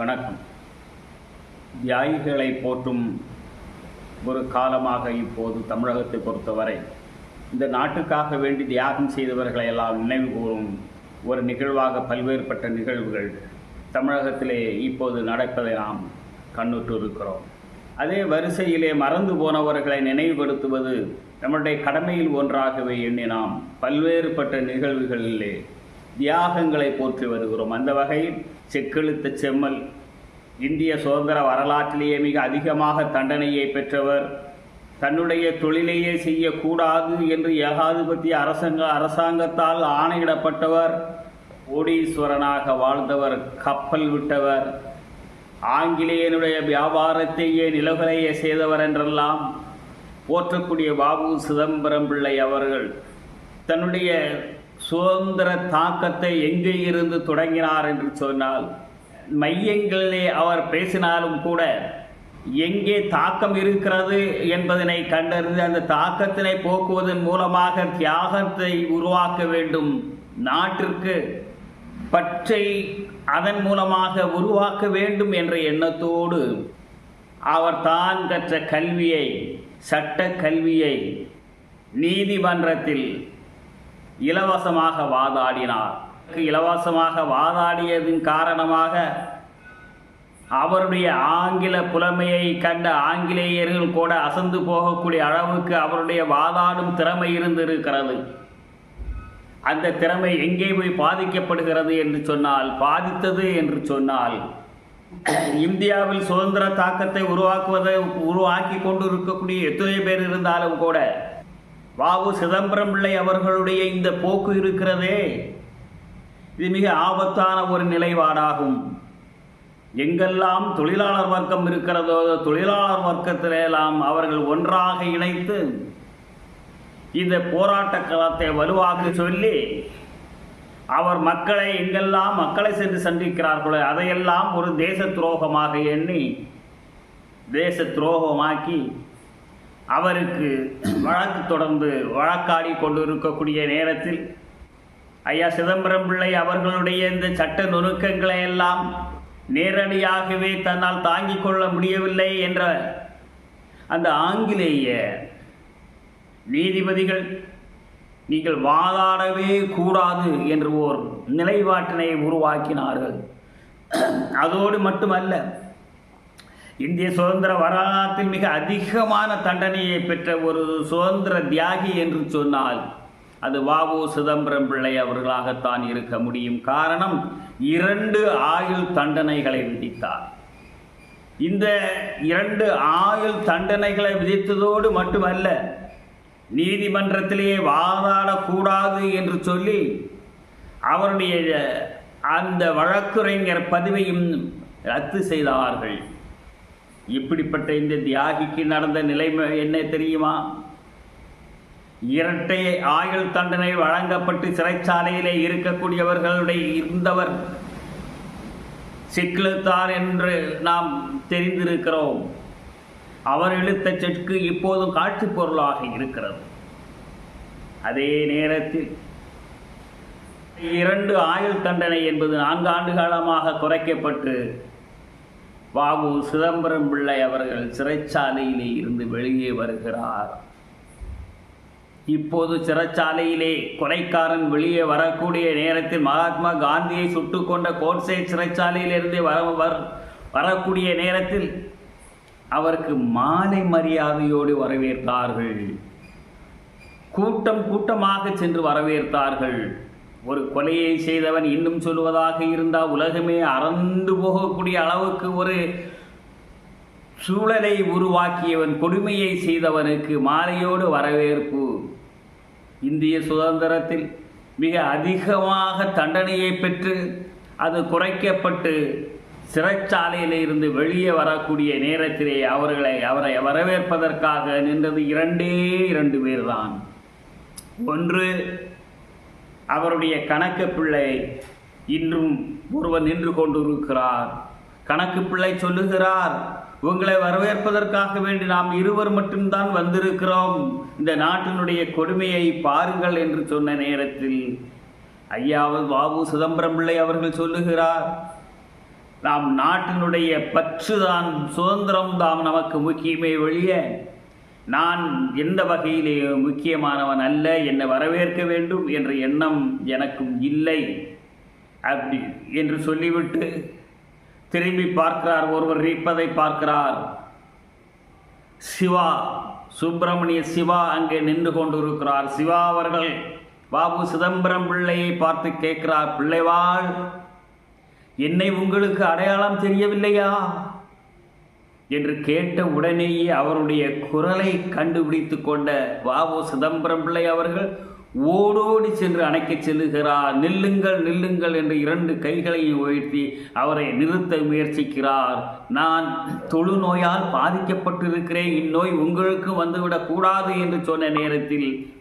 வணக்கம். தியாகிகளை போற்றும் ஒரு காலமாக இப்போது தமிழகத்தை பொறுத்தவரை இந்த நாட்டுக்காக வேண்டி தியாகம் செய்தவர்களை எல்லாம் நினைவு கூறும் ஒரு நிகழ்வாக பல்வேறுபட்ட நிகழ்வுகள் தமிழகத்திலே இப்போது நடப்பதை நாம் கண்ணுற்று இருக்கிறோம் அதே வரிசையிலே மறந்து போனவர்களை நினைவுபடுத்துவது நம்முடைய கடமையில் ஒன்றாகவே எண்ணி நாம் பல்வேறுபட்ட நிகழ்வுகளிலே தியாகங்களை போற்றி வருகிறோம். அந்த வகையில் செக்கெழுத்த செம்மல். இந்திய சுதந்திர வரலாற்றிலேயே மிக அதிகமாக தண்டனையை பெற்றவர். தன்னுடைய தொழிலையே செய்யக்கூடாது என்று ஏகாதிபத்திய அரசாங்க அரசாங்கத்தால் ஆணையிடப்பட்டவர். கோடீஸ்வரனாக வாழ்ந்தவர் கப்பல் விட்டவர். ஆங்கிலேயனுடைய வியாபாரத்தையே நிலவலைய செய்தவர் என்றெல்லாம் போற்றக்கூடிய பாபு சிதம்பரம் பிள்ளை அவர்கள். தன்னுடைய சுதந்திர தாக்கத்தை எங்கே இருந்து தொடங்கினார் என்று சொன்னால் மையங்களிலே அவர் பேசினாலும் கூட எங்கே தாக்கம் இருக்கிறது என்பதனை கண்டறிந்து அந்த தாக்கத்தினை போக்குவதன் மூலமாக தியாகத்தை உருவாக்க வேண்டும். நாட்டிற்கு பற்றை அதன் மூலமாக உருவாக்க வேண்டும் என்ற எண்ணத்தோடு அவர் தான் கற்ற கல்வியை சட்ட கல்வியை நீதிமன்றத்தில் இலவசமாக வாதாடினார். இலவசமாக வாதாடியதன் காரணமாக அவருடைய ஆங்கில புலமையை கண்ட ஆங்கிலேயர்கள் கூட அசந்து போகக்கூடிய அளவுக்கு அவருடைய வாதாடும் திறமை இருந்திருக்கிறது. அந்த திறமை எங்கே போய் பாதிக்கப்படுகிறது என்று சொன்னால் பாதித்தது என்று சொன்னால் இந்தியாவில் சுதந்திர தாக்கத்தை உருவாக்குவதை உருவாக்கி கொண்டு இருக்கக்கூடிய எத்தனை பேர் இருந்தாலும் கூட வாவு சிதம்பரம் பிள்ளை அவர்களுடைய இந்த போக்கு இருக்கிறதே. இது மிக ஆபத்தான ஒரு நிலைப்பாடாகும். எங்கெல்லாம் தொழிலாளர் வர்க்கம் இருக்கிறதோ தொழிலாளர் வர்க்கத்திலெல்லாம் அவர்கள் ஒன்றாக இணைத்து இந்த போராட்ட களத்தை வலுவாக்க சொல்லி அவர் மக்களை எங்கெல்லாம் மக்களை சென்று சந்திக்கிறார்களோ அதையெல்லாம் ஒரு தேச துரோகமாக எண்ணி தேச துரோகமாக்கி அவருக்கு வழக்கு தொடர்ந்து வழக்காடி கொண்டிருக்கக்கூடிய நேரத்தில் ஐயா சிதம்பரம் பிள்ளை அவர்களுடைய இந்த சட்ட நுணுக்கங்களை எல்லாம் நேரடியாகவே தன்னால் தாங்கிக் கொள்ள முடியவில்லை என்ற அந்த ஆங்கிலேய நீதிபதிகள் நீங்கள் வாதாடவே கூடாது என்று ஓர் நிலைப்பாட்டினை உருவாக்கினார்கள். அதோடு மட்டுமல்ல இந்திய சுதந்திர வரலாற்றில் மிக அதிகமான தண்டனையை பெற்ற ஒரு சுதந்திர தியாகி என்று சொன்னால் அது வாவு சிதம்பரம் பிள்ளை அவர்களாகத்தான் இருக்க முடியும். காரணம் இரண்டு ஆயுள் தண்டனைகளை விதித்தார். இந்த இரண்டு ஆயுள் தண்டனைகளை விதித்ததோடு மட்டுமல்ல நீதிமன்றத்திலேயே வாதாடக்கூடாது என்று சொல்லி அவருடைய அந்த வழக்குரைஞர் பதிவையும் ரத்து செய்தார்கள். இப்படிப்பட்ட இந்த தியாகிக்கு நடந்த நிலைமை என்ன தெரியுமா? இரட்டை ஆயுள் தண்டனை வழங்கப்பட்டு சிறைச்சாலையிலே இருக்கக்கூடியவர்களுடைய இருந்தவர் சிக்கலுத்தார் என்று நாம் தெரிந்திருக்கிறோம். அவர் இழுத்த செக்கு இப்போதும் காட்சி பொருளாக இருக்கிறது. அதே நேரத்தில் இரண்டு ஆயுள் தண்டனை என்பது நான்கு ஆண்டு காலமாக குறைக்கப்பட்டு பாபு சிதம்பரம் பிள்ளை அவர்கள் சிறைச்சாலையிலே இருந்து வெளியே வருகிறார். இப்போது சிறைச்சாலையிலே கொலைக்காரன் வெளியே வரக்கூடிய நேரத்தில் மகாத்மா காந்தியை சுட்டு கொண்ட கோட்சே சிறைச்சாலையிலிருந்து வர வரக்கூடிய நேரத்தில் அவருக்கு மாலை மரியாதையோடு வரவேற்றார்கள். கூட்டம் கூட்டமாக சென்று வரவேற்றார்கள். ஒரு கொலையை செய்தவன் இன்னும் சொல்வதாக இருந்தால் உலகமே அறந்து போகக்கூடிய அளவுக்கு ஒரு சூழலை உருவாக்கியவன் கொடுமையை செய்தவனுக்கு மாலையோடு வரவேற்பு. இந்திய சுதந்திரத்தில் மிக அதிகமாக தண்டனையை பெற்று அது குறைக்கப்பட்டு சிறைச்சாலையில் இருந்து வெளியே வரக்கூடிய நேரத்திலே அவர்களை அவரை வரவேற்பதற்காக நின்றது இரண்டே இரண்டு பேர்தான். ஒன்று அவருடைய கணக்கு பிள்ளை இன்றும் ஒருவர் நின்று கொண்டிருக்கிறார். கணக்கு பிள்ளை சொல்லுகிறார் உங்களை வரவேற்பதற்காக வேண்டி நாம் இருவர் மட்டும்தான் வந்திருக்கிறோம். இந்த நாட்டினுடைய கொடுமையை பாருங்கள் என்று சொன்ன நேரத்தில் ஐயாவது பாபு சிதம்பரம் பிள்ளை அவர்கள் சொல்லுகிறார் நாம் நாட்டினுடைய பற்றுதான் சுதந்திரம் தான் நமக்கு முக்கியமே வெளியே. நான் எந்த வகையிலே முக்கியமானவன் அல்ல என்னை வரவேற்க வேண்டும் என்ற எண்ணம் எனக்கும் இல்லை. அப்படி என்று சொல்லிவிட்டு திரும்பி பார்க்கிறார் ஒருவர் நிற்பதை பார்க்கிறார். சிவா சுப்பிரமணிய சிவா அங்கே நின்று கொண்டிருக்கிறார். சிவா அவர்கள் பாபு சிதம்பரம் பிள்ளையை பார்த்து கேட்கிறார் பிள்ளைவாள் என்னை உங்களுக்கு அடையாளம் தெரியவில்லையா? என்று கேட்ட உடனேயே அவருடைய குரலை கண்டுபிடித்து கொண்ட பாபு சிதம்பரம் பிள்ளை அவர்கள் ஓடோடி சென்று அணைக்கச் செல்லுகிறார் நில்லுங்கள் நில்லுங்கள் என்று இரண்டு கைகளையும் உயர்த்தி அவரை நிறுத்த முயற்சிக்கிறார். நான் தொழுநோயால் பாதிக்கப்பட்டிருக்கிறேன். இந்நோய் உங்களுக்கு வந்துவிடக் கூடாது என்று சொன்ன நேரத்தில்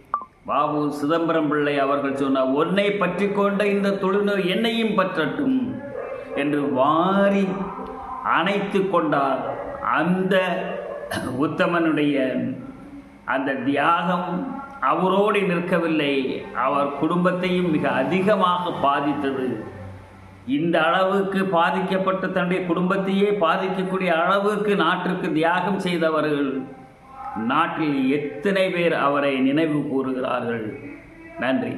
பாபு சிதம்பரம் பிள்ளை அவர்கள் சொன்னார் உன்னை பற்றி கொண்ட இந்த தொழுநோய் என்னையும் பற்றட்டும் என்று வாரி அணைத்து கொண்டால் அந்த உத்தமனுடைய அந்த தியாகம் அவரோடு நிற்கவில்லை. அவர் குடும்பத்தையும் மிக அதிகமாக பாதித்தது. இந்த அளவுக்கு பாதிக்கப்பட்ட தன்னுடைய குடும்பத்தையே பாதிக்கக்கூடிய அளவுக்கு நாட்டிற்கு தியாகம் செய்தவர்கள் நாட்டில் எத்தனை பேர் அவரை நினைவு கூறுகிறார்கள்? நன்றி.